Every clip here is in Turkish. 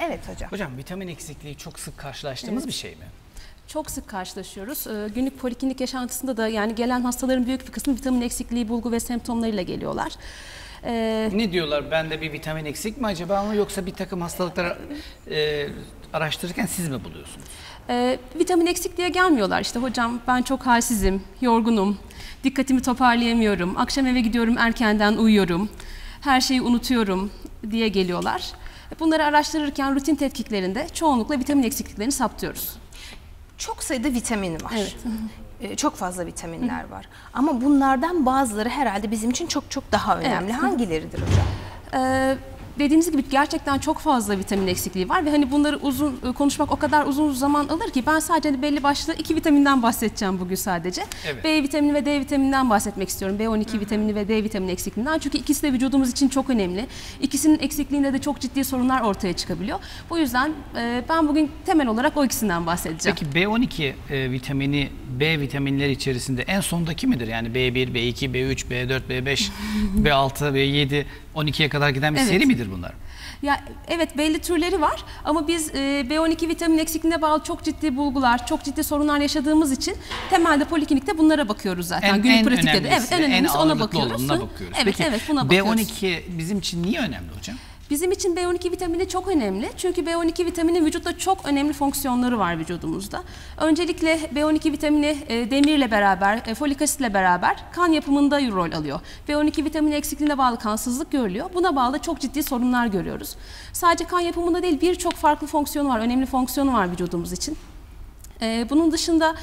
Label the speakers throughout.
Speaker 1: Evet hocam.
Speaker 2: Hocam vitamin eksikliği çok sık karşılaştığımız bir şey mi?
Speaker 3: Çok sık karşılaşıyoruz. Ee, Günlük poliklinik yaşantısında da yani gelen hastaların büyük bir kısmı vitamin eksikliği, bulgu ve semptomlarıyla geliyorlar. Ee,
Speaker 2: Ne diyorlar? Bende bir vitamin eksik mi acaba ama yoksa bir takım hastalıkları e, araştırırken siz mi buluyorsunuz?
Speaker 3: e, vitamin eksik diye gelmiyorlar. İşte hocam ben çok halsizim, yorgunum, dikkatimi toparlayamıyorum, akşam eve gidiyorum erkenden uyuyorum, her şeyi unutuyorum diye geliyorlar. Bunları araştırırken rutin tetkiklerinde çoğunlukla vitamin eksikliklerini saptıyoruz.
Speaker 1: Çok sayıda vitamin var.
Speaker 3: Evet.
Speaker 1: Ee, Çok fazla vitaminler var. Ama bunlardan bazıları herhalde bizim için çok çok daha önemli.
Speaker 3: Evet.
Speaker 1: Hangileridir hocam?
Speaker 3: Ee, dediğimiz gibi gerçekten çok fazla vitamin eksikliği var ve hani bunları uzun e, konuşmak o kadar uzun zaman alır ki ben sadece hani belli başlı iki vitaminden bahsedeceğim bugün sadece.
Speaker 2: Evet.
Speaker 3: B vitamini ve D vitamininden bahsetmek istiyorum. B12 vitamini ve D vitamini eksikliğinden. Çünkü ikisi de vücudumuz için çok önemli. İkisinin eksikliğinde de çok ciddi sorunlar ortaya çıkabiliyor. Bu yüzden e, ben bugün temel olarak o ikisinden bahsedeceğim.
Speaker 2: Peki B12 e, vitamini B vitaminleri içerisinde en sondaki midir? Yani B1, B2, B3, B4, B5, B6, B7, 12'ye kadar giden bir
Speaker 3: Evet.
Speaker 2: seri midir bunlar?
Speaker 3: Ya evet belli türleri var ama biz e, B12 vitamin eksikliğine bağlı çok ciddi bulgular, çok ciddi sorunlar yaşadığımız için temelde poliklinikte bunlara bakıyoruz zaten.
Speaker 2: En,
Speaker 3: Günlük
Speaker 2: en
Speaker 3: pratikte de. Evet en önemlisi ona
Speaker 2: ağırlıklı
Speaker 3: bakıyoruz.
Speaker 2: olanına bakıyoruz.
Speaker 3: Evet
Speaker 2: Peki
Speaker 3: evet buna bakıyoruz.
Speaker 2: B12 bizim için niye önemli hocam?
Speaker 3: Bizim için B12 vitamini çok önemli. Çünkü B12 vitaminin vücutta çok önemli fonksiyonları var vücudumuzda. Öncelikle B12 vitamini e, demirle beraber, e, folik asitle beraber kan yapımında rol alıyor. B12 vitamini eksikliğine bağlı kansızlık görülüyor. Buna bağlı çok ciddi sorunlar görüyoruz. Sadece kan yapımında değil birçok farklı fonksiyonu var, önemli fonksiyonu var vücudumuz için. E, bunun dışında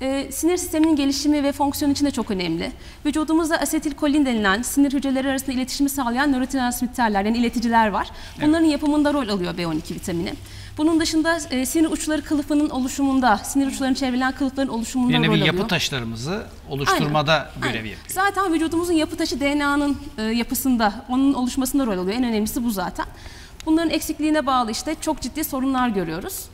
Speaker 3: e, sinir sisteminin gelişimi ve fonksiyonu için de çok önemli. Vücudumuzda asetilkolin denilen sinir hücreleri arasında iletişimi sağlayan nörotransmitterler yani ileticiler var. Bunların yapımında rol alıyor B12 vitamini. Bunun dışında e, sinir uçları kılıfının oluşumunda, sinir uçlarını çevreleyen kılıfların oluşumunda
Speaker 2: Bir
Speaker 3: rol alıyor.
Speaker 2: yapı taşlarımızı oluşturmada görev
Speaker 3: Aynen.
Speaker 2: yapıyor.
Speaker 3: Zaten vücudumuzun yapı taşı DNA'nın e, yapısında, onun oluşmasında rol alıyor. En önemlisi bu zaten. Bunların eksikliğine bağlı işte çok ciddi sorunlar görüyoruz.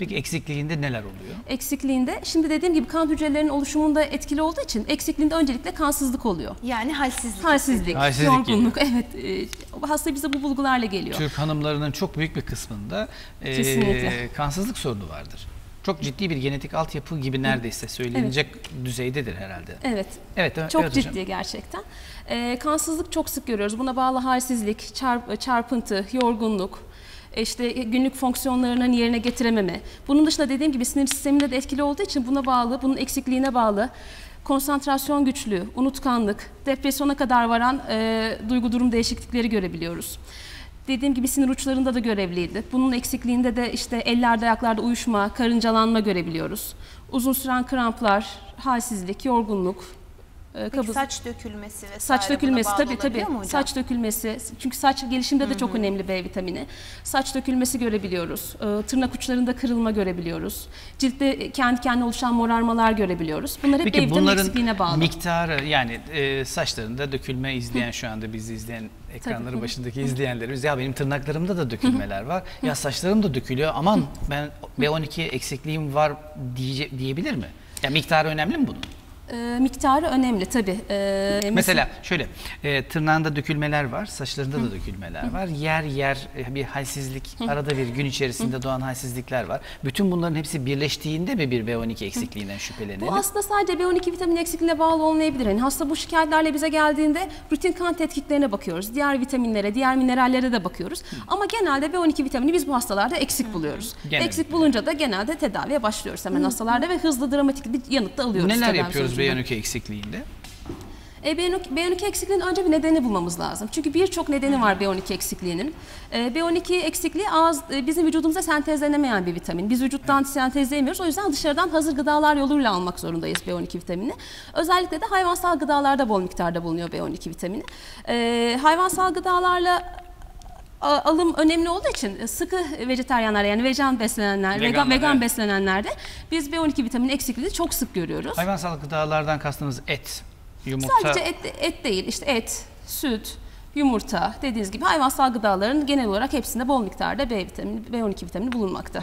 Speaker 2: Peki eksikliğinde neler oluyor?
Speaker 3: Eksikliğinde, şimdi dediğim gibi kan hücrelerinin oluşumunda etkili olduğu için eksikliğinde öncelikle kansızlık oluyor.
Speaker 1: Yani halsizlik.
Speaker 3: Halsizlik,
Speaker 2: Halsizlik
Speaker 3: yorgunluk, evet. E, hasta bize bu bulgularla geliyor.
Speaker 2: Türk hanımlarının çok büyük bir kısmında e,
Speaker 3: Kesinlikle.
Speaker 2: kansızlık sorunu vardır. Çok ciddi bir genetik altyapı gibi neredeyse söylenecek düzeydedir herhalde.
Speaker 3: Evet.
Speaker 2: Evet, evet
Speaker 3: Çok
Speaker 2: hocam.
Speaker 3: ciddi gerçekten. Ee, kansızlık çok sık görüyoruz. Buna bağlı halsizlik, çarp- çarpıntı, yorgunluk, işte günlük fonksiyonlarını yerine getirememe. Bunun dışında dediğim gibi sinir sisteminde de etkili olduğu için buna bağlı, bunun eksikliğine bağlı konsantrasyon güçlüğü, unutkanlık, depresyona kadar varan e, duygu durum değişiklikleri görebiliyoruz. Dediğim gibi sinir uçlarında da görevliydi. Bunun eksikliğinde de işte ellerde ayaklarda uyuşma, karıncalanma görebiliyoruz. Uzun süren kramplar, halsizlik, yorgunluk, e,
Speaker 1: Peki
Speaker 3: kabız.
Speaker 1: saç dökülmesi vesaire
Speaker 3: Saç dökülmesi tabii tabii.
Speaker 1: mu hocam?
Speaker 3: Saç dökülmesi. Çünkü saç gelişimde de çok önemli B vitamini. Saç dökülmesi görebiliyoruz. Ee, tırnak uçlarında kırılma görebiliyoruz. Ciltte kendi kendine oluşan morarmalar görebiliyoruz. Bunlar hep B
Speaker 2: Peki
Speaker 3: vitamini
Speaker 2: bunların
Speaker 3: eksikliğine bağlı.
Speaker 2: miktarı yani e, saçlarında dökülme izleyen şu anda bizi izleyen ekranları
Speaker 3: Tabii.
Speaker 2: başındaki izleyenlerimiz ya benim tırnaklarımda da dökülmeler var. ya saçlarım da dökülüyor. Aman ben B12 eksikliğim var diye, diyebilir mi? Ya miktarı önemli mi bunun?
Speaker 3: Ee, miktarı önemli tabii. Ee,
Speaker 2: Mesela şöyle e, tırnağında dökülmeler var, saçlarında da dökülmeler var. Yer yer e, bir halsizlik, arada bir gün içerisinde doğan halsizlikler var. Bütün bunların hepsi birleştiğinde mi bir B12 eksikliğinden şüphelenilir?
Speaker 3: Bu aslında sadece B12 vitamin eksikliğine bağlı olmayabilir. Yani hasta bu şikayetlerle bize geldiğinde rutin kan tetkiklerine bakıyoruz. Diğer vitaminlere, diğer minerallere de bakıyoruz. Ama genelde B12 vitamini biz bu hastalarda eksik buluyoruz.
Speaker 2: Genelde.
Speaker 3: Eksik bulunca da genelde tedaviye başlıyoruz hemen hastalarda ve hızlı dramatik bir yanıt da alıyoruz.
Speaker 2: Neler yapıyoruz. B12 eksikliğinde?
Speaker 3: E, B12, B12 eksikliğinin önce bir nedeni bulmamız lazım. Çünkü birçok nedeni var B12 eksikliğinin. E, B12 eksikliği ağız, e, bizim vücudumuza sentezlenemeyen bir vitamin. Biz vücuttan sentezleyemiyoruz. O yüzden dışarıdan hazır gıdalar yoluyla almak zorundayız B12 vitamini. Özellikle de hayvansal gıdalarda bol miktarda bulunuyor B12 vitamini. E, hayvansal gıdalarla alım önemli olduğu için sıkı vejetaryenler yani vegan beslenenler, vegan, vegan
Speaker 2: evet.
Speaker 3: beslenenlerde biz B12 vitamini eksikliğini çok sık görüyoruz.
Speaker 2: Hayvansal gıdalardan kastınız et, yumurta.
Speaker 3: Sadece et, et değil, işte et, süt, yumurta, dediğiniz gibi hayvansal gıdaların genel olarak hepsinde bol miktarda B vitamini, B12 vitamini bulunmakta.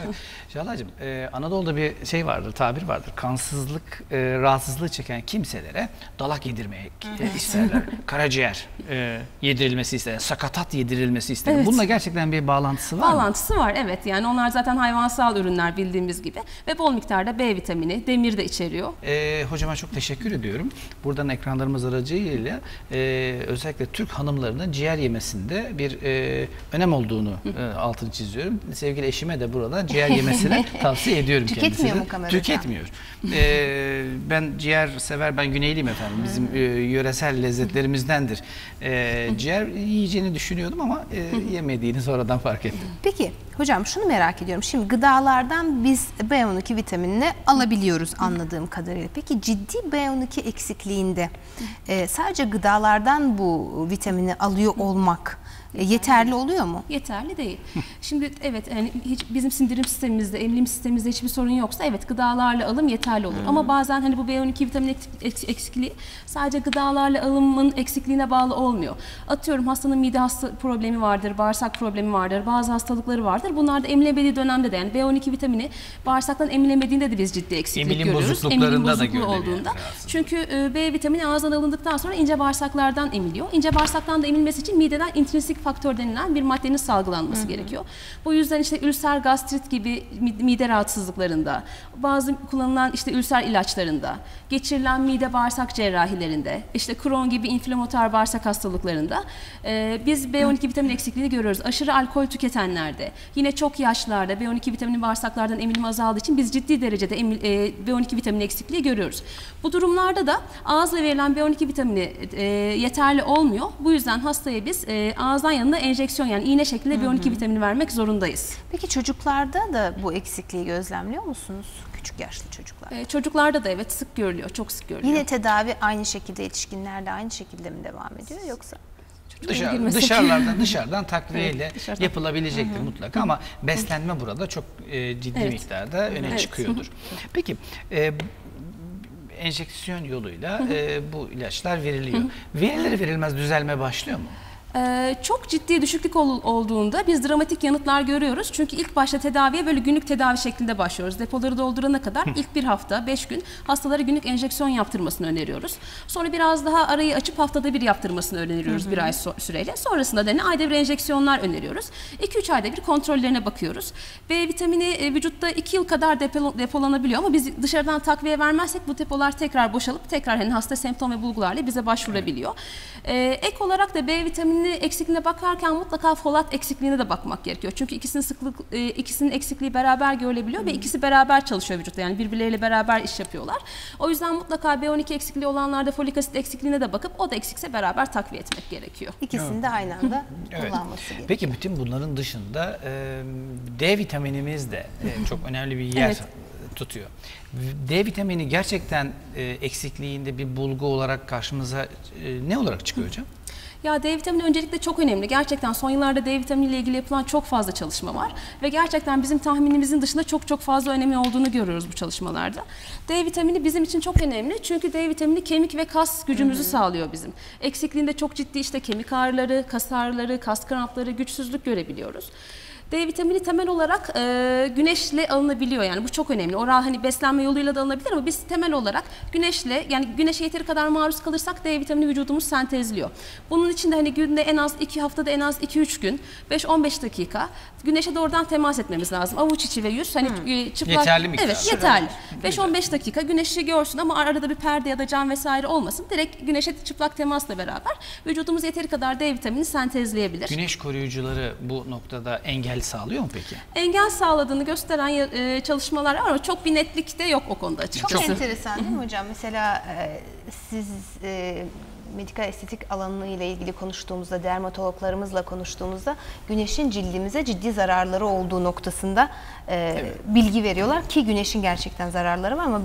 Speaker 2: Şahlacığım, e, Anadolu'da bir şey vardır, tabir vardır. Kansızlık, e, rahatsızlığı çeken kimselere dalak yedirmek e, isterler. Karaciğer e, yedirilmesi isterler. Sakatat yedirilmesi isterler.
Speaker 3: Evet.
Speaker 2: Bununla gerçekten bir bağlantısı var mı?
Speaker 3: Bağlantısı var evet yani onlar zaten hayvansal ürünler bildiğimiz gibi ve bol miktarda B vitamini, demir de içeriyor.
Speaker 2: E, hocama çok teşekkür ediyorum. Buradan ekranlarımız aracıyla e, özellikle Türk hanımlarının ciğer yemesinde bir e, önem olduğunu e, altını çiziyorum. Sevgili eşime de burada ciğer yemesini tavsiye ediyorum
Speaker 1: Tüketmiyor
Speaker 2: kendisine.
Speaker 1: mu Kamer Hocam?
Speaker 2: Tüketmiyor. E, ben ciğer sever, ben Güneyliyim efendim. Bizim e, yöresel lezzetlerimizdendir. E, ciğer yiyeceğini düşünüyordum ama e, yemediğini sonradan fark ettim.
Speaker 1: Peki hocam şunu merak ediyorum. Şimdi gıdalardan biz B12 vitaminini alabiliyoruz anladığım kadarıyla. Peki ciddi B12 eksikliğinde e, sadece gıdalardan bu vitamini alıyor olmak yeterli oluyor mu?
Speaker 3: Yeterli değil. Şimdi evet yani hiç bizim sindirim sistemimizde, emilim sistemimizde hiçbir sorun yoksa evet gıdalarla alım yeterli olur. Ama bazen hani bu B12 vitamin eks- eks- eksikliği sadece gıdalarla alımın eksikliğine bağlı olmuyor. Atıyorum hastanın mide hasta problemi vardır, bağırsak problemi vardır, bazı hastalıkları vardır. Bunlar da emilemediği dönemde de yani B12 vitamini bağırsaktan emilemediğinde de biz ciddi eksiklik
Speaker 2: Emilim
Speaker 3: görüyoruz.
Speaker 2: bozukluklarında da
Speaker 3: bozukluğu
Speaker 2: görülebilir
Speaker 3: olduğunda.
Speaker 2: rahatsızlık.
Speaker 3: Çünkü e, B vitamini ağızdan alındıktan sonra ince bağırsaklardan emiliyor. İnce bağırsaktan da emilmesi için mideden intrinsik faktör denilen bir maddenin salgılanması gerekiyor. Bu yüzden işte ülser gastrit gibi mi- mide rahatsızlıklarında, bazı kullanılan işte ülser ilaçlarında, geçirilen mide bağırsak cerrahilerinde, işte Crohn gibi inflamatuar bağırsak hastalıklarında e, biz B12 vitamin eksikliğini görüyoruz. Aşırı alkol tüketenlerde, yine çok yaşlarda B12 vitamini bağırsaklardan emilimi azaldığı için biz ciddi derecede emil- e, B12 vitamini eksikliği görüyoruz. Bu durumlarda da ağızla verilen B12 vitamini e, yeterli olmuyor. Bu yüzden hastaya biz e, ağızdan yanında enjeksiyon yani iğne şeklinde B12 vitamini vermek zorundayız.
Speaker 1: Peki çocuklarda da bu eksikliği gözlemliyor musunuz? Küçük yaşlı çocuklar.
Speaker 3: E, çocuklarda da evet sık görülüyor, çok sık görülüyor.
Speaker 1: Yine tedavi aynı şekilde yetişkinlerde aynı şekilde mi devam ediyor yoksa?
Speaker 2: Dışarı, dışarılardan dışarıdan takviyeyle
Speaker 3: Evet, dışarıdan.
Speaker 2: yapılabilecektir mutlaka ama beslenme burada çok e, ciddi
Speaker 3: Evet.
Speaker 2: miktarda öne
Speaker 3: Evet.
Speaker 2: çıkıyordur. Peki e, enjeksiyon yoluyla e, bu ilaçlar veriliyor. Verilir verilmez düzelme başlıyor mu?
Speaker 3: Ee, çok ciddi düşüklük ol- olduğunda biz dramatik yanıtlar görüyoruz. Çünkü ilk başta tedaviye böyle günlük tedavi şeklinde başlıyoruz. Depoları doldurana kadar ilk bir hafta, beş gün hastalara günlük enjeksiyon yaptırmasını öneriyoruz. Sonra biraz daha arayı açıp haftada bir yaptırmasını öneriyoruz bir ay so- süreyle. Sonrasında da ne ayda bir enjeksiyonlar öneriyoruz. 2-3 ayda bir kontrollerine bakıyoruz. B vitamini e, vücutta 2 yıl kadar depo- depolanabiliyor ama biz dışarıdan takviye vermezsek bu depolar tekrar boşalıp tekrar hani hasta semptom ve bulgularla bize başvurabiliyor. Ee, ek olarak da B vitamini eksikliğine bakarken mutlaka folat eksikliğine de bakmak gerekiyor. Çünkü ikisinin sıklık e, ikisinin eksikliği beraber görülebiliyor ve ikisi beraber çalışıyor vücutta. Yani birbirleriyle beraber iş yapıyorlar. O yüzden mutlaka B12 eksikliği olanlarda folik asit eksikliğine de bakıp o da eksikse beraber takviye etmek gerekiyor.
Speaker 1: İkisini de aynı anda
Speaker 2: Evet.
Speaker 1: kullanması gerekiyor.
Speaker 2: Peki bütün bunların dışında e, D vitaminimiz de e, çok önemli bir yer
Speaker 3: Evet.
Speaker 2: tutuyor. D vitamini gerçekten e, eksikliğinde bir bulgu olarak karşımıza e, ne olarak çıkıyor hocam?
Speaker 3: Ya D vitamini öncelikle çok önemli. Gerçekten son yıllarda D vitamini ile ilgili yapılan çok fazla çalışma var. Ve gerçekten bizim tahminimizin dışında çok çok fazla önemi olduğunu görüyoruz bu çalışmalarda. D vitamini bizim için çok önemli. Çünkü D vitamini kemik ve kas gücümüzü sağlıyor bizim. Eksikliğinde çok ciddi işte kemik ağrıları, kas ağrıları, kas krampları, güçsüzlük görebiliyoruz. D vitamini temel olarak e, güneşle alınabiliyor yani bu çok önemli. Oral hani beslenme yoluyla da alınabilir ama biz temel olarak güneşle yani güneşe yeteri kadar maruz kalırsak D vitamini vücudumuz sentezliyor. Bunun için de hani günde en az 2 haftada en az 2-3 gün 5-15 dakika güneşe doğrudan temas etmemiz lazım. Avuç içi ve yüz hani e, çıplak.
Speaker 2: Yeterli miktar.
Speaker 3: Evet yeterli. 5-15 dakika güneşi görsün ama arada bir perde ya da cam vesaire olmasın. Direkt güneşe çıplak temasla beraber vücudumuz yeteri kadar D vitamini sentezleyebilir.
Speaker 2: Güneş koruyucuları bu noktada engel sağlıyor mu peki?
Speaker 3: engel sağladığını gösteren e, çalışmalar var ama çok bir netlik de yok o konuda
Speaker 1: Çok
Speaker 3: açıkçası.
Speaker 1: enteresan değil mi hocam? Mesela e, siz e, medikal estetik alanı ile ilgili konuştuğumuzda, dermatologlarımızla konuştuğumuzda güneşin cildimize ciddi zararları olduğu noktasında e, bilgi veriyorlar ki güneşin gerçekten zararları var ama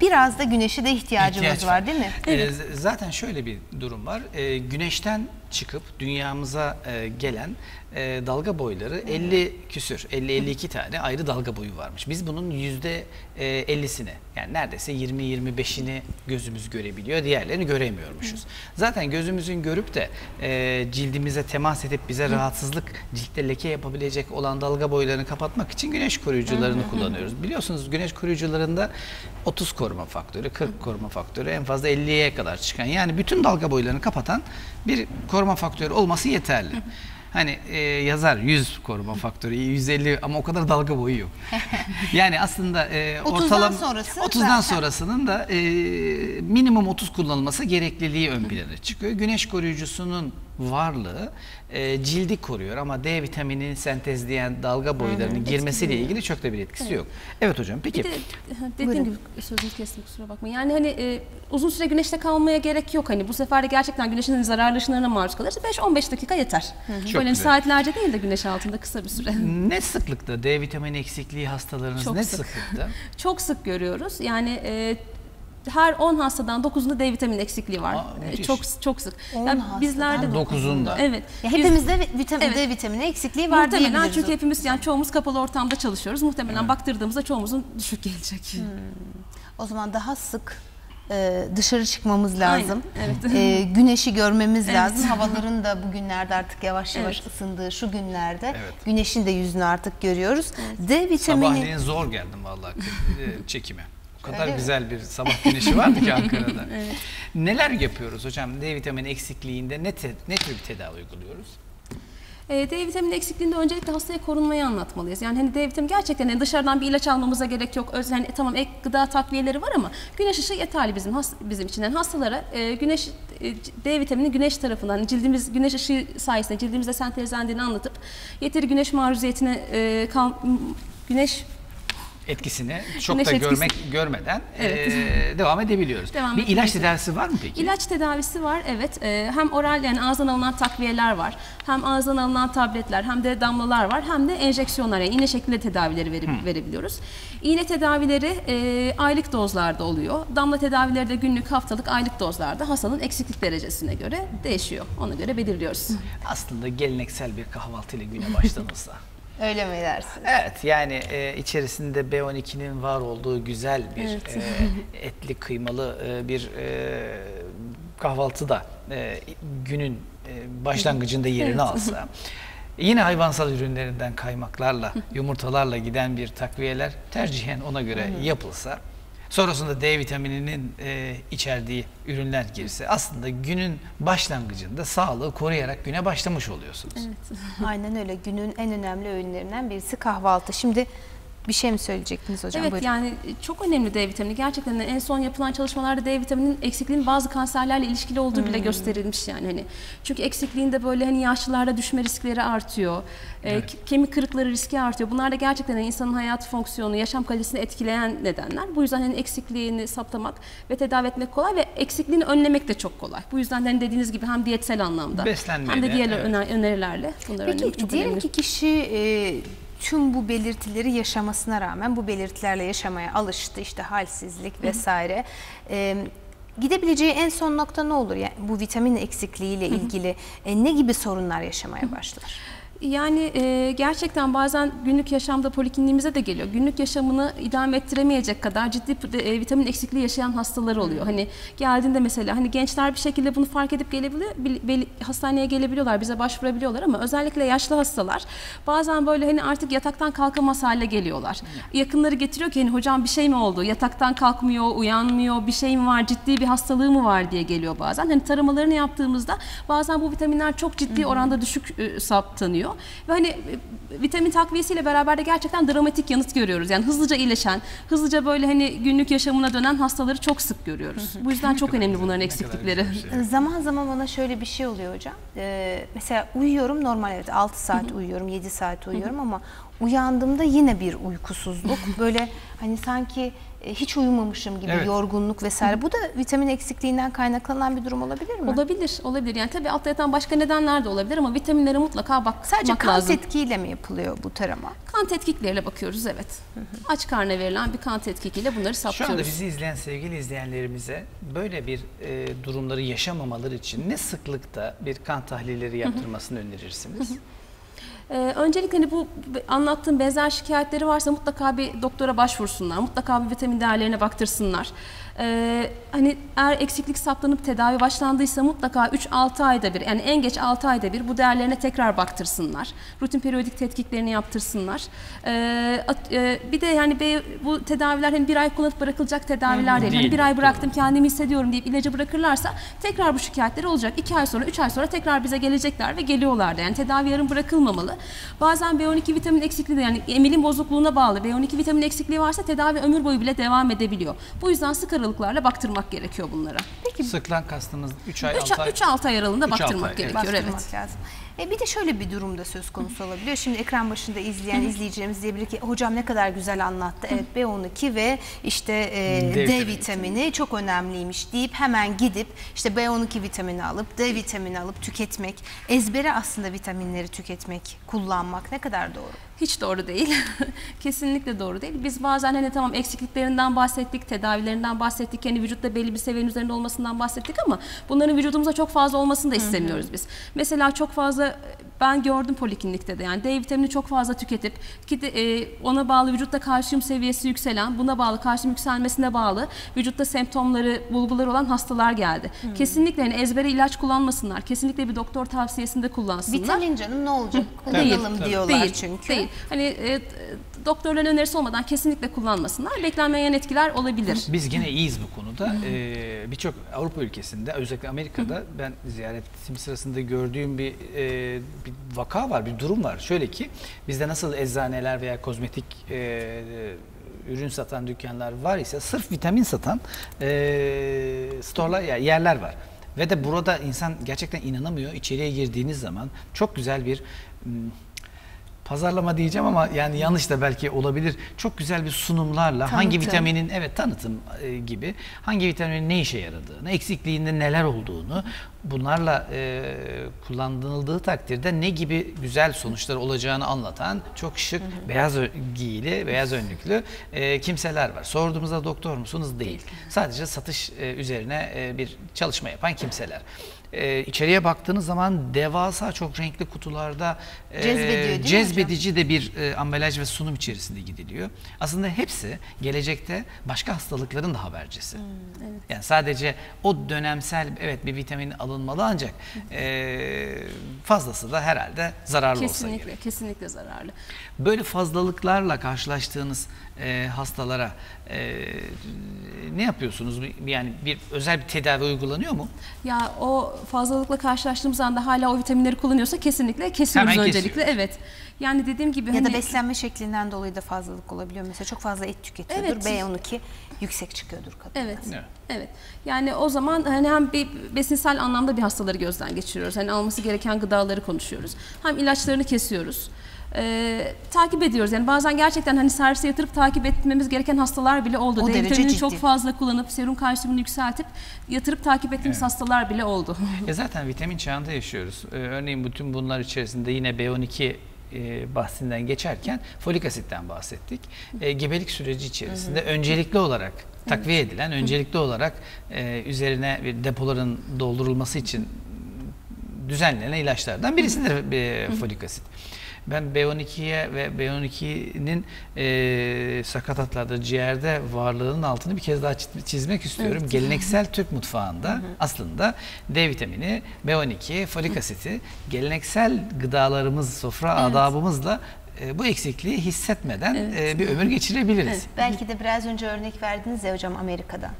Speaker 1: biraz da güneşe de ihtiyacımız
Speaker 2: İhtiyaç
Speaker 1: var değil mi?
Speaker 2: Z- zaten şöyle bir durum var. Güneşten çıkıp dünyamıza e, gelen e, dalga boyları 50 küsür, 50-52 tane ayrı dalga boyu varmış. Biz bunun yüzde e, 50'sini yani neredeyse 20-25'ini gözümüz görebiliyor, diğerlerini göremiyormuşuz. Zaten gözümüzün görüp de e, cildimize temas edip bize rahatsızlık, ciltte leke yapabilecek olan dalga boylarını kapatmak için güneş koruyucularını kullanıyoruz. Biliyorsunuz güneş koruyucularında 30 koruma faktörü, 40 koruma faktörü, en fazla 50'ye kadar çıkan yani bütün dalga boylarını kapatan bir koruma faktörü olması yeterli. Hani e, yazar 100 koruma faktörü, 150 ama o kadar dalga boyu yok. yani aslında e,
Speaker 1: 30'dan
Speaker 2: ortalama
Speaker 1: sonrası
Speaker 2: 30'dan
Speaker 1: zaten.
Speaker 2: sonrasının da e, minimum 30 kullanılması gerekliliği ön plana çıkıyor. Güneş koruyucusunun varlığı e, cildi koruyor ama D vitamini sentezleyen dalga boylarının girmesiyle ilgili çok da bir etkisi yok. Evet hocam peki.
Speaker 3: Bir de dediğim gibi sözünü kestim kusura bakmayın. Yani hani e, uzun süre güneşte kalmaya gerek yok. Hani bu sefer de gerçekten güneşin zararlı ışınlarına maruz kalırsa 5-15 dakika yeter.
Speaker 2: Çok
Speaker 3: Böyle
Speaker 2: güzel.
Speaker 3: saatlerce değil de güneş altında kısa bir süre.
Speaker 2: Ne sıklıkta D vitamini eksikliği hastalarınız
Speaker 3: Çok
Speaker 2: ne
Speaker 3: sık.
Speaker 2: sıklıkta?
Speaker 3: Çok sık görüyoruz. Yani e, her 10 hastadan 9'unda D vitamini eksikliği var.
Speaker 2: Aa,
Speaker 3: E,
Speaker 2: müthiş.
Speaker 3: çok çok sık.
Speaker 1: 10
Speaker 3: Yani bizlerde
Speaker 2: Dokuzunda.
Speaker 3: Evet.
Speaker 1: Ya hepimizde vitamin
Speaker 3: Evet.
Speaker 1: D vitamini eksikliği var
Speaker 3: Muhtemelen
Speaker 1: diyebiliriz.
Speaker 3: çünkü hepimiz yani çoğumuz kapalı ortamda çalışıyoruz. Muhtemelen baktırdığımızda çoğumuzun düşük gelecek.
Speaker 1: O zaman daha sık e, dışarı çıkmamız lazım.
Speaker 3: Aynen, evet.
Speaker 1: E, güneşi görmemiz
Speaker 3: Evet.
Speaker 1: lazım. Havaların da bugünlerde artık yavaş yavaş
Speaker 3: Evet.
Speaker 1: ısındığı şu günlerde
Speaker 2: Evet.
Speaker 1: güneşin de yüzünü artık görüyoruz. D vitamini
Speaker 2: Sabahleyin zor geldim vallahi e, çekime. O kadar
Speaker 1: Öyle mi?
Speaker 2: güzel bir sabah güneşi vardı ki Ankara'da. Neler yapıyoruz hocam D vitamini eksikliğinde ne, te- ne tür bir tedavi uyguluyoruz?
Speaker 3: E, D vitamini eksikliğinde öncelikle hastaya korunmayı anlatmalıyız. Yani hani D vitamini gerçekten hani dışarıdan bir ilaç almamıza gerek yok. Öz, hani, tamam ek gıda takviyeleri var ama güneş ışığı yeterli bizim bizim için. Yani hastalara e, güneş e, D vitamini güneş tarafından cildimiz güneş ışığı sayesinde cildimizde sentezlendiğini anlatıp yeteri güneş maruziyetine e, kal, güneş
Speaker 2: Etkisini çok
Speaker 3: Güneş
Speaker 2: da
Speaker 3: etkisi-
Speaker 2: görmek görmeden
Speaker 3: Evet.
Speaker 2: e, devam edebiliyoruz.
Speaker 3: Devam
Speaker 2: bir ilaç tedavisi var mı peki?
Speaker 3: İlaç tedavisi var evet. Ee, hem oral yani ağızdan alınan takviyeler var. Hem ağızdan alınan tabletler hem de damlalar var. Hem de enjeksiyonlar yani iğne şeklinde tedavileri verip, verebiliyoruz. İğne tedavileri e, aylık dozlarda oluyor. Damla tedavileri de günlük, haftalık, aylık dozlarda hastanın eksiklik derecesine göre değişiyor. Ona göre belirliyoruz.
Speaker 2: Aslında geleneksel bir kahvaltıyla güne başlanılsa.
Speaker 1: öyle mi dersin?
Speaker 2: Evet yani e, içerisinde B12'nin var olduğu güzel bir
Speaker 3: Evet.
Speaker 2: e, etli kıymalı e, bir e, kahvaltı da e, günün e, başlangıcında yerini
Speaker 3: Evet.
Speaker 2: alsa. Yine hayvansal ürünlerinden kaymaklarla, yumurtalarla giden bir takviyeler tercihen ona göre yapılsa, sonrasında D vitamininin e, içerdiği ürünler girse aslında günün başlangıcında sağlığı koruyarak güne başlamış oluyorsunuz.
Speaker 1: Aynen öyle. Günün en önemli öğünlerinden birisi kahvaltı. Şimdi bir şey mi söyleyecektiniz hocam?
Speaker 3: Evet
Speaker 1: Buyurun.
Speaker 3: yani çok önemli D vitamini. Gerçekten en son yapılan çalışmalarda D vitamininin eksikliğinin bazı kanserlerle ilişkili olduğu bile gösterilmiş yani hani. Çünkü eksikliğinde böyle hani yaşlılarda düşme riskleri artıyor. e,
Speaker 2: Evet.
Speaker 3: ke- kemik kırıkları riski artıyor. Bunlar da gerçekten hani insanın hayat fonksiyonu, yaşam kalitesini etkileyen nedenler. Bu yüzden hani eksikliğini saptamak ve tedavi etmek kolay ve eksikliğini önlemek de çok kolay. Bu yüzden hani dediğiniz gibi hem diyetsel anlamda hem
Speaker 2: Beslenmeyle,
Speaker 3: de diğer
Speaker 2: evet.
Speaker 3: öner- önerilerle bunları önlemek
Speaker 1: Peki
Speaker 3: çok
Speaker 1: diyelim
Speaker 3: önemli.
Speaker 1: ki kişi e, tüm bu belirtileri yaşamasına rağmen bu belirtilerle yaşamaya alıştı işte halsizlik vesaire. E, gidebileceği en son nokta ne olur? Yani bu vitamin eksikliğiyle ilgili e, ne gibi sorunlar yaşamaya başlar?
Speaker 3: Yani e, gerçekten bazen günlük yaşamda polikliniğimize de geliyor. Günlük yaşamını idame ettiremeyecek kadar ciddi e, vitamin eksikliği yaşayan hastaları oluyor. Hani geldiğinde mesela hani gençler bir şekilde bunu fark edip gelebiliyor, bil- hastaneye gelebiliyorlar, bize başvurabiliyorlar ama özellikle yaşlı hastalar bazen böyle hani artık yataktan kalkamaz hale geliyorlar. Yakınları getiriyor ki hani hocam bir şey mi oldu? Yataktan kalkmıyor, uyanmıyor, bir şey mi var, ciddi bir hastalığı mı var diye geliyor bazen. Hani taramalarını yaptığımızda bazen bu vitaminler çok ciddi oranda düşük e, saptanıyor. Ve hani e, vitamin takviyesiyle beraber de gerçekten dramatik yanıt görüyoruz. Yani hızlıca iyileşen, hızlıca böyle hani günlük yaşamına dönen hastaları çok sık görüyoruz. Bu yüzden çok önemli bunların eksiklikleri.
Speaker 2: şey.
Speaker 1: Zaman zaman bana şöyle bir şey oluyor hocam. Ee, mesela uyuyorum normal evet 6 saat uyuyorum, 7 saat uyuyorum ama uyandığımda yine bir uykusuzluk. Böyle hani sanki hiç uyumamışım gibi
Speaker 2: Evet.
Speaker 1: yorgunluk vesaire. Bu da vitamin eksikliğinden kaynaklanan bir durum olabilir mi?
Speaker 3: Olabilir, olabilir. Yani tabii altta yatan başka nedenler de olabilir ama vitaminlere mutlaka bak
Speaker 1: Sadece kan
Speaker 3: lazım.
Speaker 1: tetkiyle mi yapılıyor bu tarama?
Speaker 3: Kan tetkikleriyle bakıyoruz evet. Aç karnına verilen bir kan tetkikiyle bunları
Speaker 2: Şu anda
Speaker 3: saptıyoruz.
Speaker 2: bizi izleyen sevgili izleyenlerimize böyle bir e, durumları yaşamamaları için ne sıklıkta bir kan tahlilleri yaptırmasını önerirsiniz?
Speaker 3: Ee, öncelikle hani bu anlattığım benzer şikayetleri varsa mutlaka bir doktora başvursunlar. Mutlaka bir vitamin değerlerine baktırsınlar. Ee, hani eğer eksiklik saptanıp tedavi başlandıysa mutlaka 3-6 ayda bir yani en geç 6 ayda bir bu değerlerine tekrar baktırsınlar. Rutin periyodik tetkiklerini yaptırsınlar. Ee, at- e, bir de yani bu tedaviler hani bir ay kullanıp bırakılacak tedaviler değil.
Speaker 2: Değil,
Speaker 3: Hani bir ay bıraktım kendimi hissediyorum deyip ilacı bırakırlarsa tekrar bu şikayetleri olacak. 2 ay sonra 3 ay sonra tekrar bize gelecekler ve geliyorlar da. Yani tedavi yarım bırakılmamalı. Bazen B12 vitamin eksikliği de yani emilin bozukluğuna bağlı. B12 vitamin eksikliği varsa tedavi ömür boyu bile devam edebiliyor. Bu yüzden sık aralıklarla baktırmak gerekiyor bunlara.
Speaker 2: Sıklan kastınız 3 ay 6 ay.
Speaker 3: 3-6 ay aralığında baktırmak
Speaker 2: ay,
Speaker 3: gerekiyor. Evet.
Speaker 1: Baktırmak lazım. E bir de şöyle bir durumda söz konusu olabiliyor. Şimdi ekran başında izleyen izleyicilerimiz diyebilir ki hocam ne kadar güzel anlattı. Evet B12 ve işte e,
Speaker 2: D
Speaker 1: D,
Speaker 2: vitamini.
Speaker 1: çok önemliymiş deyip hemen gidip işte B12 vitamini alıp D vitamini alıp tüketmek, ezbere aslında vitaminleri tüketmek, kullanmak ne kadar doğru?
Speaker 3: Hiç doğru değil. Kesinlikle doğru değil. Biz bazen hani tamam eksikliklerinden bahsettik, tedavilerinden bahsettik, hani vücutta belli bir seviyenin üzerinde olmasından bahsettik ama bunların vücudumuza çok fazla olmasını da istemiyoruz biz. Mesela çok fazla ben gördüm poliklinikte de yani D vitamini çok fazla tüketip ki de, e, ona bağlı vücutta kalsiyum seviyesi yükselen, buna bağlı kalsiyum yükselmesine bağlı vücutta semptomları, bulguları olan hastalar geldi. Kesinlikle hani ezbere ilaç kullanmasınlar. Kesinlikle bir doktor tavsiyesinde kullansınlar.
Speaker 1: Vitamin canım ne olacak?
Speaker 3: Değil,
Speaker 1: Kullanalım diyorlar
Speaker 3: değil,
Speaker 1: çünkü.
Speaker 3: Değil. Hani e, doktorların önerisi olmadan kesinlikle kullanmasınlar. Beklenmeyen etkiler olabilir.
Speaker 2: Biz gene iyiyiz bu konuda. Ee, Birçok Avrupa ülkesinde özellikle Amerika'da ben ziyaretim sırasında gördüğüm bir, e, bir vaka var, bir durum var. Şöyle ki bizde nasıl eczaneler veya kozmetik e, ürün satan dükkanlar var ise sırf vitamin satan e, storelar, yani yerler var. Ve de burada insan gerçekten inanamıyor. İçeriye girdiğiniz zaman çok güzel bir pazarlama diyeceğim ama yani yanlış da belki olabilir. Çok güzel bir sunumlarla hangi
Speaker 1: Tanıtım.
Speaker 2: vitaminin evet tanıtım e, gibi hangi vitaminin ne işe yaradığını, eksikliğinde neler olduğunu bunlarla e, kullanıldığı takdirde ne gibi güzel sonuçlar olacağını anlatan çok şık beyaz ö- giyili, beyaz önlüklü e, kimseler var. Sorduğumuzda doktor musunuz? Değil. Sadece satış e, üzerine e, bir çalışma yapan kimseler. E, içeriye baktığınız zaman devasa çok renkli kutularda e,
Speaker 1: Cezbediyor
Speaker 2: cezbedici de bir e, ambalaj ve sunum içerisinde gidiliyor. Aslında hepsi gelecekte başka hastalıkların da habercisi. Yani sadece o dönemsel evet bir vitamin alınmalı ancak e, fazlası da herhalde zararlı olsa gerek.
Speaker 3: Kesinlikle, kesinlikle zararlı.
Speaker 2: Böyle fazlalıklarla karşılaştığınız e, hastalara e, ne yapıyorsunuz? Yani bir özel bir tedavi uygulanıyor mu?
Speaker 3: Ya o fazlalıkla karşılaştığımız anda hala o vitaminleri kullanıyorsa kesinlikle kesiyoruz
Speaker 2: Hemen
Speaker 3: öncelikle.
Speaker 2: kesiyoruz.
Speaker 3: Evet. Yani dediğim gibi
Speaker 1: Ya
Speaker 3: hani
Speaker 1: da beslenme şeklinden dolayı da fazlalık olabiliyor. Mesela çok fazla et tüketiyordur.
Speaker 3: Evet.
Speaker 1: B12 yüksek çıkıyordur kadın.
Speaker 3: Evet.
Speaker 2: Evet.
Speaker 3: Evet. Yani o zaman hani hem bir besinsel anlamda bir hastaları gözden geçiriyoruz. Hani alması gereken gıdaları konuşuyoruz. Hem ilaçlarını kesiyoruz. Ee, takip ediyoruz. Yani bazen gerçekten hani servise yatırıp takip etmemiz gereken hastalar bile oldu.
Speaker 1: O
Speaker 3: D
Speaker 1: ciddi.
Speaker 3: çok fazla kullanıp serum kalsiyumunu yükseltip yatırıp takip ettiğimiz hastalar bile oldu.
Speaker 2: E zaten vitamin çağında yaşıyoruz. Ee, örneğin bütün bunlar içerisinde yine B12 e, bahsinden geçerken folik asitten bahsettik. E, gebelik süreci içerisinde öncelikli olarak takviye edilen, öncelikli olarak e, üzerine bir depoların doldurulması için düzenlenen ilaçlardan birisidir e, folik asit. Ben B12'ye ve B12'nin e, sakatatlarda, ciğerde varlığının altını bir kez daha çiz- çizmek istiyorum. Geleneksel Türk mutfağında aslında D vitamini, B12, folik asiti geleneksel gıdalarımız, sofra adabımızla e, bu eksikliği hissetmeden e, bir ömür geçirebiliriz.
Speaker 1: Belki de biraz önce örnek verdiniz ya hocam Amerika'dan.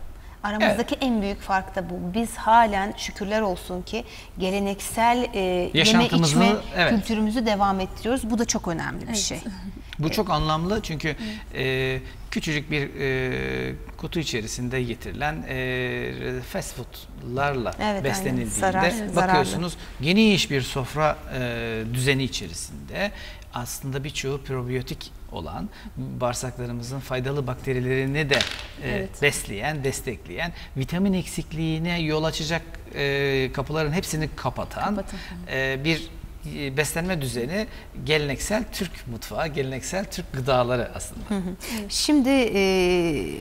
Speaker 1: Aramızdaki en büyük fark da bu. Biz halen şükürler olsun ki geleneksel e, yeme içme
Speaker 2: evet.
Speaker 1: kültürümüzü devam ettiriyoruz. Bu da çok önemli bir şey.
Speaker 2: Bu çok anlamlı çünkü e, küçücük bir e, kutu içerisinde getirilen e, fast foodlarla
Speaker 1: Evet,
Speaker 2: beslenildiğinde
Speaker 1: Zarar- Evet.
Speaker 2: bakıyorsunuz geniş bir sofra e, düzeni içerisinde aslında birçoğu probiyotik olan bağırsaklarımızın faydalı bakterilerini de e,
Speaker 3: Evet.
Speaker 2: besleyen, destekleyen, vitamin eksikliğine yol açacak e, kapıların hepsini kapatan
Speaker 3: Kapatan.
Speaker 2: e, bir beslenme düzeni geleneksel Türk mutfağı, geleneksel Türk gıdaları aslında.
Speaker 1: Şimdi e,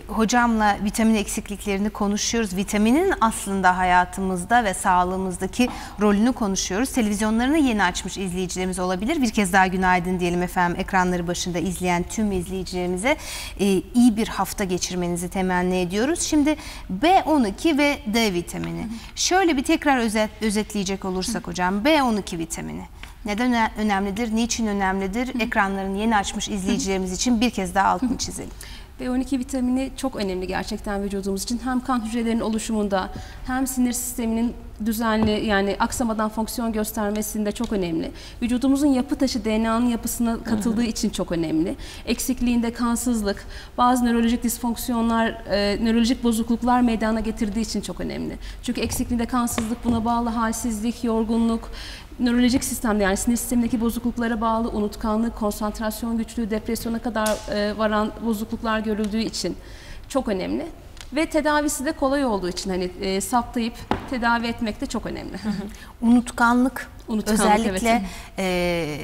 Speaker 1: hocamla vitamin eksikliklerini konuşuyoruz. Vitaminin aslında hayatımızda ve sağlığımızdaki rolünü konuşuyoruz. Televizyonlarını yeni açmış izleyicilerimiz olabilir. Bir kez daha günaydın diyelim efendim ekranları başında izleyen tüm izleyicilerimize e, iyi bir hafta geçirmenizi temenni ediyoruz. Şimdi B12 ve D vitamini. Şöyle bir tekrar özet, özetleyecek olursak hocam B12 vitamini. Neden öne- önemlidir? Niçin önemlidir? Ekranlarını yeni açmış izleyicilerimiz için bir kez daha altını çizelim.
Speaker 3: B12 vitamini çok önemli gerçekten vücudumuz için. Hem kan hücrelerinin oluşumunda hem sinir sisteminin düzenli yani aksamadan fonksiyon göstermesinde çok önemli. Vücudumuzun yapı taşı DNA'nın yapısına katıldığı için çok önemli. Eksikliğinde kansızlık, bazı nörolojik disfonksiyonlar, e, nörolojik bozukluklar meydana getirdiği için çok önemli. Çünkü eksikliğinde kansızlık, buna bağlı halsizlik, yorgunluk, nörolojik sistemde yani sinir sistemindeki bozukluklara bağlı unutkanlık, konsantrasyon güçlüğü, depresyona kadar e, varan bozukluklar görüldüğü için çok önemli. Ve tedavisi de kolay olduğu için hani e, saptayıp tedavi etmek de çok önemli.
Speaker 1: Unutkanlık,
Speaker 3: Unutkanlık,
Speaker 1: özellikle
Speaker 3: evet.
Speaker 1: e,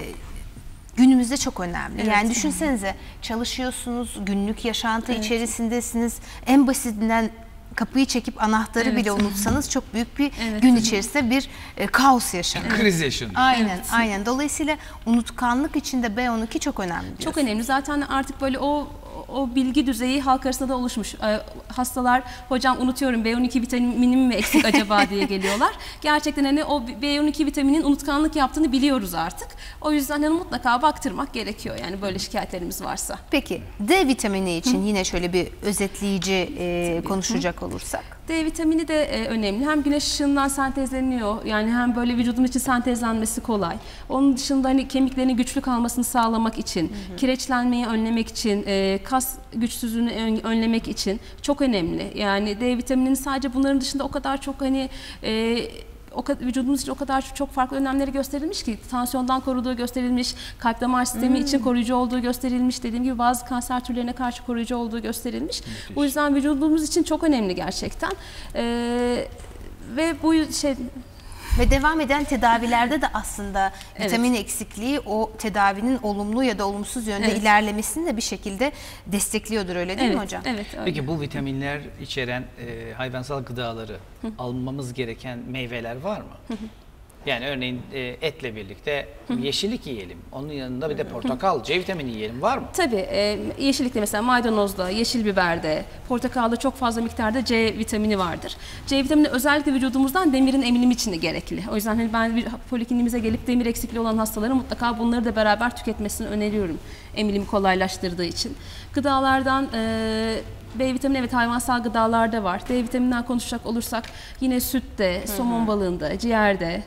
Speaker 1: günümüzde çok önemli.
Speaker 3: Evet.
Speaker 1: Yani düşünsenize çalışıyorsunuz, günlük yaşantı içerisindesiniz. En basitinden kapıyı çekip anahtarı
Speaker 3: Evet.
Speaker 1: bile unutsanız çok büyük bir
Speaker 3: Evet.
Speaker 1: gün içerisinde bir e, kaos yaşanır.
Speaker 2: Kriz yaşanıyor.
Speaker 1: Aynen,
Speaker 3: Evet.
Speaker 1: aynen. Dolayısıyla unutkanlık içinde B12 çok önemli diyorsun.
Speaker 3: Çok önemli. Zaten artık böyle o o bilgi düzeyi halk arasında da oluşmuş. Ee, hastalar hocam unutuyorum B12 vitaminim mi eksik acaba diye geliyorlar. Gerçekten hani o B12 vitaminin unutkanlık yaptığını biliyoruz artık. O yüzden hani mutlaka baktırmak gerekiyor yani böyle şikayetlerimiz varsa.
Speaker 1: Peki D vitamini için yine şöyle bir özetleyici e, konuşacak olursak.
Speaker 3: D vitamini de e, önemli. Hem güneş ışığından sentezleniyor. Yani hem böyle vücudun için sentezlenmesi kolay. Onun dışında hani kemiklerin güçlü kalmasını sağlamak için, kireçlenmeyi önlemek için, e, kas güçsüzlüğünü ön- önlemek için çok önemli. Yani D vitamininin sadece bunların dışında o kadar çok hani e, o kadar, vücudumuz için o kadar çok farklı önemleri gösterilmiş ki tansiyondan koruduğu gösterilmiş, kalp damar sistemi için koruyucu olduğu gösterilmiş, dediğim gibi bazı kanser türlerine karşı koruyucu olduğu gösterilmiş. Bu yüzden vücudumuz için çok önemli gerçekten. Ee, ve bu şey
Speaker 1: Ve devam eden tedavilerde de aslında
Speaker 3: Evet.
Speaker 1: vitamin eksikliği o tedavinin olumlu ya da olumsuz yönde
Speaker 3: Evet.
Speaker 1: ilerlemesini de bir şekilde destekliyordur öyle değil
Speaker 3: evet,
Speaker 1: mi hocam?
Speaker 3: Evet, öyle.
Speaker 2: Peki bu vitaminler içeren e, hayvansal gıdaları almamız gereken meyveler var mı? Yani örneğin e, etle birlikte yeşillik yiyelim. Onun yanında bir de portakal, C vitamini yiyelim. Var mı?
Speaker 3: Tabii e, yeşillikte mesela maydanozda, yeşil biberde, portakalda çok fazla miktarda C vitamini vardır. C vitamini özellikle vücudumuzdan demirin emilimi için de gerekli. O yüzden hani ben bir poliklinimize gelip demir eksikliği olan hastalara mutlaka bunları da beraber tüketmesini öneriyorum. Emilimi kolaylaştırdığı için. Gıdalardan e, B vitamini evet hayvansal gıdalarda var. D vitamininden konuşacak olursak yine sütte, somon balığında, ciğerde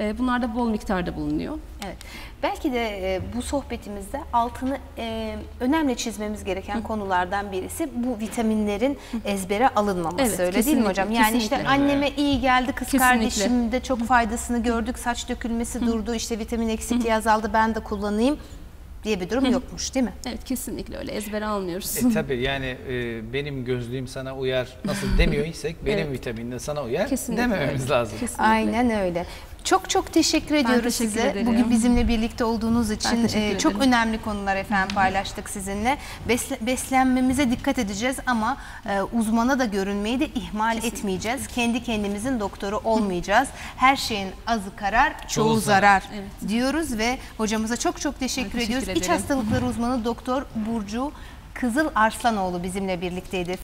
Speaker 3: e, bunlarda bol miktarda bulunuyor.
Speaker 1: Evet. Belki de e, bu sohbetimizde altını e, önemli çizmemiz gereken konulardan birisi bu vitaminlerin ezbere alınmaması
Speaker 3: Evet,
Speaker 1: öyle değil mi hocam? Yani işte
Speaker 3: kesinlikle.
Speaker 1: anneme iyi geldi, kız
Speaker 3: Kesinlikle.
Speaker 1: kardeşim de çok faydasını gördük, saç dökülmesi durdu, işte vitamin eksikliği azaldı ben de kullanayım diye bir durum yokmuş değil mi?
Speaker 3: Evet kesinlikle öyle ezbere almıyoruz.
Speaker 2: E tabii yani e, benim gözlüğüm sana uyar nasıl demiyor isek benim
Speaker 3: Evet.
Speaker 2: vitamin de sana uyar
Speaker 3: Kesinlikle
Speaker 2: demememiz
Speaker 3: öyle.
Speaker 2: lazım.
Speaker 3: Kesinlikle.
Speaker 1: Aynen öyle. Çok çok teşekkür ediyoruz
Speaker 3: teşekkür
Speaker 1: size.
Speaker 3: ederim.
Speaker 1: Bugün bizimle birlikte olduğunuz için e, çok
Speaker 3: ederim.
Speaker 1: önemli konular efendim paylaştık sizinle. Besle- beslenmemize dikkat edeceğiz ama e, uzmana da görünmeyi de ihmal etmeyeceğiz. Kendi kendimizin doktoru olmayacağız. Her şeyin azı karar, çoğu,
Speaker 2: Çoğu
Speaker 1: zarar,
Speaker 2: zarar.
Speaker 3: Evet.
Speaker 1: diyoruz ve hocamıza çok çok teşekkür,
Speaker 3: teşekkür
Speaker 1: ediyoruz. İç
Speaker 3: ederim.
Speaker 1: hastalıkları uzmanı Doktor Burcu Kızıl Arslanoğlu bizimle birlikteydi.